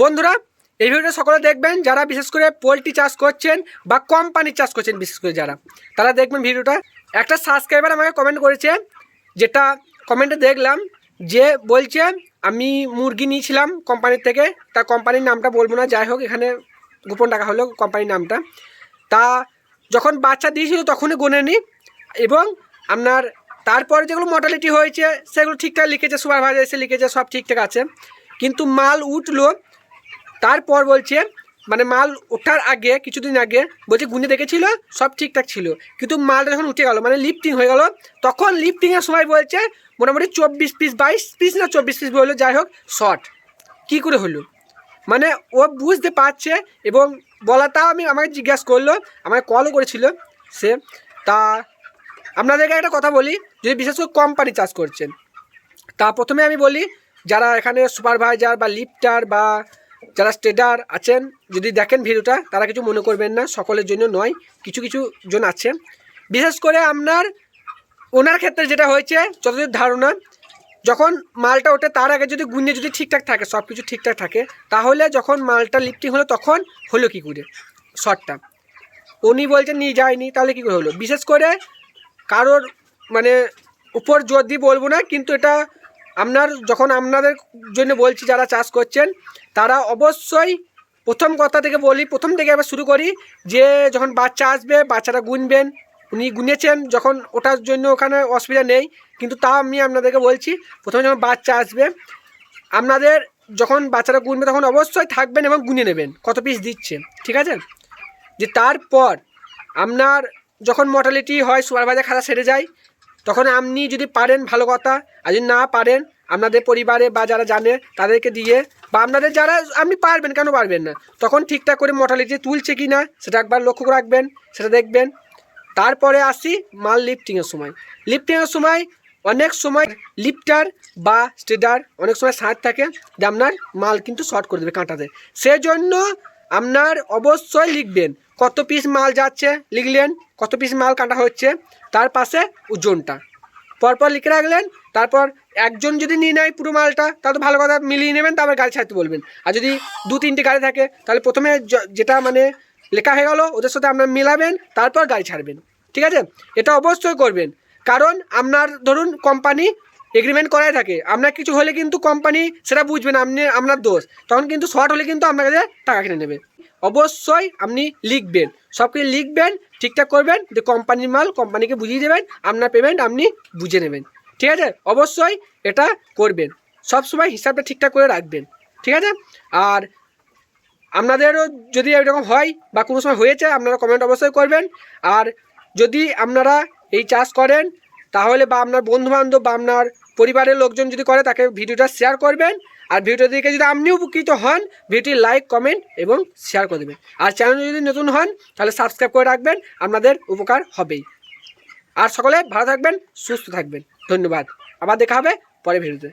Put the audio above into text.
বন্ধুরা, এই ভিডিওটা সকলে দেখবেন, যারা বিশেষ করে পোলট্রি চাষ করছেন বা কোম্পানির চাষ করছেন, বিশেষ করে যারা, তারা দেখবেন ভিডিওটা। একটা সাবস্ক্রাইবার আমাকে কমেন্ট করেছে, যেটা কমেন্টে দেখলাম, যে বলছে, আমি মুরগি নিয়েছিলাম কোম্পানির থেকে তার কোম্পানির নামটা বলব না, যাই হোক, এখানে গোপন টাকা হলো কোম্পানির নামটা। তা যখন বাচ্চা দিয়েছিল, তখনই গোনেনি এবং আপনার তারপরে যেগুলো মর্টালিটি হয়েছে, সেগুলো ঠিকঠাক লিখেছে সুপারভাইজার এসে লিখেছে, সব ঠিকঠাক আছে। কিন্তু মাল উঠল তারপর বলছে মানে মাল ওঠার আগে, কিছুদিন আগে বলছে, গুনে দেখেছিল, সব ঠিকঠাক ছিল। কিন্তু মালটা যখন উঠে গেল মানে লিফটিং হয়ে গেল, তখন লিফটিংয়ের সময় বলছে, মোটামুটি চব্বিশ পিস বাইশ পিস না চব্বিশ পিস বলল, যাই হোক শর্ট কী করে হলো? মানে ও বুঝতে পারছে এবং বলাটাও আমি, আমাকে জিজ্ঞাসা করল, আমাকে কলও করেছিল সে। তা আপনাদেরকে একটা কথা বলি, যদি বিশেষ করে কোম্পানি চাষ করছেন, তা প্রথমে আমি বলি, যারা এখানে সুপারভাইজার বা লিফটার বা যারা স্টেডার আছেন, যদি দেখেন ভিডিওটা, তারা কিছু মনে করবেন না, সকলের জন্য নয়, কিছু কিছু জন আছে। বিশেষ করে আপনার ওনার ক্ষেত্রে যেটা হয়েছে, যতদূর ধারণা, যখন মালটা ওঠে, তার আগে যদি গুণে যদি ঠিকঠাক থাকে সব কিছু ঠিকঠাক থাকে, তাহলে যখন মালটা লিফটিং হলো, তখন হলো কী করে? শর্টটা উনি বলছেন, নিয়ে যায়নি তাহলে কী করে হলো? বিশেষ করে কারোর মানে উপর জোর দিয়ে বলব না, কিন্তু এটা আপনার যখন আপনাদের জন্য বলছি যারা চাষ করছেন, তারা অবশ্যই প্রথম কথা থেকে বলি, প্রথম থেকে আবার শুরু করি যে যখন বাচ্চা আসবে বাচ্চাটা গুনবেন, উনি গুনেছেন, যখন ওটার জন্য ওখানে অসুবিধা নেই, কিন্তু তাও আমি আপনাদেরকে বলছি, প্রথমে যখন বাচ্চা আসবে, আপনাদের যখন বাচ্চাটা গুনবে তখন অবশ্যই থাকবেন এবং গুনে নেবেন, কত পিস দিচ্ছে, ঠিক আছে? যে তারপর আপনার যখন মর্টালিটি হয় সুপারভাইজার খাতা সেরে যায় তখন আপনি যদি পারেন ভালো কথা, আর যদি না পারেন, আপনাদের পরিবারে বা যারা জানে, তাদেরকে দিয়ে, বা আপনাদের যারা, আপনি পারবেন, কেন পারবেন না? তখন ঠিকঠাক করে মর্টালিটি তুলছে কি না সেটা একবার লক্ষ্য রাখবেন, সেটা দেখবেন। তারপরে আসি মাল লিফটিংয়ের সময়। লিফটিংয়ের সময় অনেক সময় লিফটার বা স্টেডার অনেক সময় সাঁত থাকে, যে আপনার মাল কিন্তু শর্ট করে দেবে কাঁটাতে। সেজন্য আপনার অবশ্যই লিখবেন কত পিস মাল যাচ্ছে, লিখলেন। কত পিস মাল কাটা হচ্ছে, তার পাশে ওজনটা। পরপর লিখে রাখলেন, তারপর একজন যদি নিয়ে নেয় পুরো মালটা, তাহলে ভালো কথা, মিলিয়ে নেবেন, তারপর গাড়ি ছাড়তে বলবেন। আর যদি দু, তিনটে গাড়ি থাকে, তাহলে প্রথমে যেটা মানে লেখা হয়ে গেল, ওদের সাথে আপনার মেলাবেন, তারপর গাড়ি ছাড়বেন। ঠিক আছে? এটা অবশ্যই করবেন। কারণ আপনার, ধরুন কোম্পানি এগ্রিমেন্ট করাই থাকে। আপনার কিছু হলে কিন্তু কোম্পানি সেটা বুঝবেন আপনি আপনার দোষ। তখন কিন্তু শর্ট হলে কিন্তু আপনার কাছে টাকা কিনে নেবে। অবশ্যই আপনি লিখবেন। সব কিছু লিখবেন, ঠিকঠাক করবেন, যে কোম্পানির মাল কোম্পানিকে বুঝিয়ে দেবেন, আপনার পেমেন্ট আপনি বুঝে নেবেন। ঠিক আছে? অবশ্যই এটা করবেন। সব সময় হিসাবটা ঠিকঠাক করে রাখবেন। ঠিক আছে? আর আপনাদেরও যদি এরকম হয় বা কোনো সময় হয়েছে, আপনারা কমেন্ট অবশ্যই করবেন। আর যদি আপনারা এই চাষ করেন তাহলে বা আপনার বন্ধুবান্ধব বা আপনার পরিবারের লোকজন যদি করে, তাকে ভিডিওটা শেয়ার করবেন। আর ভিডিও দেখে যদি আপনি উপকৃত হন, ভিডিওটি লাইক কমেন্ট এবং শেয়ার করে দেবেন। আর চ্যানেল যদি নতুন হন, তাহলে সাবস্ক্রাইব করে রাখবেন। আপনাদের উপকার হবেই। আর সকলে ভালো থাকবেন, সুস্থ থাকবেন। ধন্যবাদ। আবার দেখা হবে পরে ভিডিওতে।